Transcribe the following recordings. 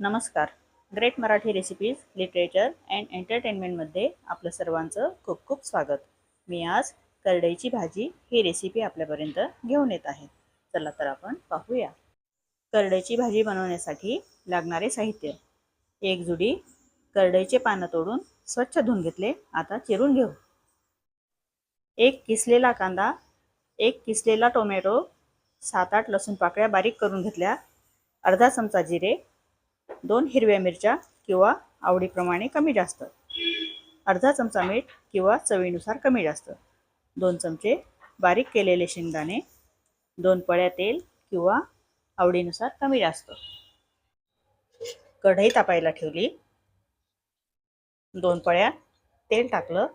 नमस्कार. Great Marathi recipes literature and एंटरटेनमेंटमध्ये आपलं सर्वांचं खूप खूप स्वागत. मी आज करडईची भाजी ही रेसिपी आपल्यापर्यंत घेऊन येत आहे. चला तर आपण पाहूया. करडईची भाजी बनवण्यासाठी लागणारे साहित्य. एक जुडी करडईचे पानं तोडून स्वच्छ धुवून घेतले. आता चिरून घेऊ. एक किसलेला कांदा एक किसलेला टोमॅटो सात आठ लसूण पाकळ्या बारीक करून घेतल्या. अर्धा चमचा जिरे दोन हिरव्या मिरच्या किंवा आवडीप्रमाणे कमी जास्त. अर्धा चमचा मीठ किंवा चवीनुसार कमी जास्त. दोन चमचे बारीक केलेले शेंगदाणे. दोन पळ्या तेल किंवा आवडीनुसार कमी जास्त. कढई तापायला ठेवली. दोन पळ्या तेल टाकलं.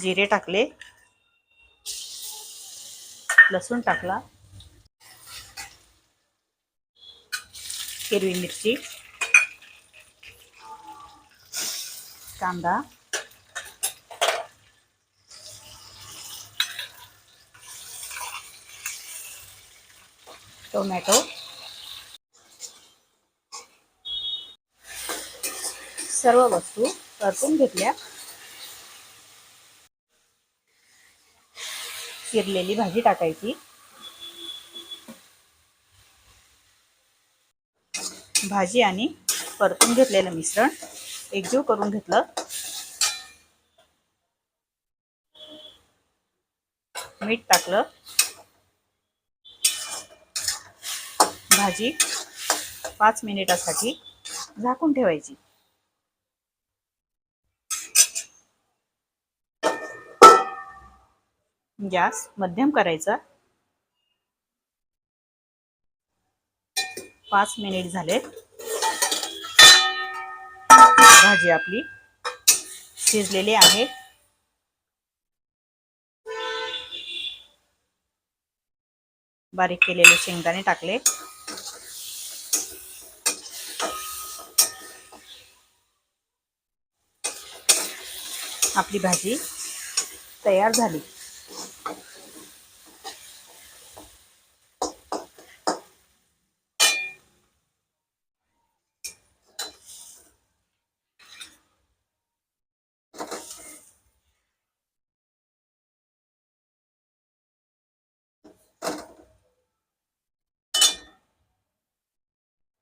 जिरे टाकले. लसूण टाकला. हिरवी मिरची. कांदा. टोमॅटो. सर्व वस्तू परतून घेतल्या. चिरलेली भाजी टाकायची. भाजी आणि परतून घेतलेलं मिश्रण एकजीव करून घेतलं. मीठ टाकलं. भाजी पाच मिनिटासाठी झाकून ठेवायची. गॅस मध्यम करायचा. पाच मिनिट झाले भाजी आपली शिजलेली आहे. बारीक केलेले शेंगदाणे टाकले. आपली भाजी तयार झाली.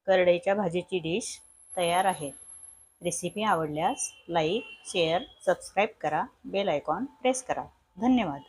करडईच्या भाजीची डिश तयार आहे. रेसिपी आवडल्यास लाईक शेअर सबस्क्राईब करा बेल आयकॉन प्रेस करा. धन्यवाद.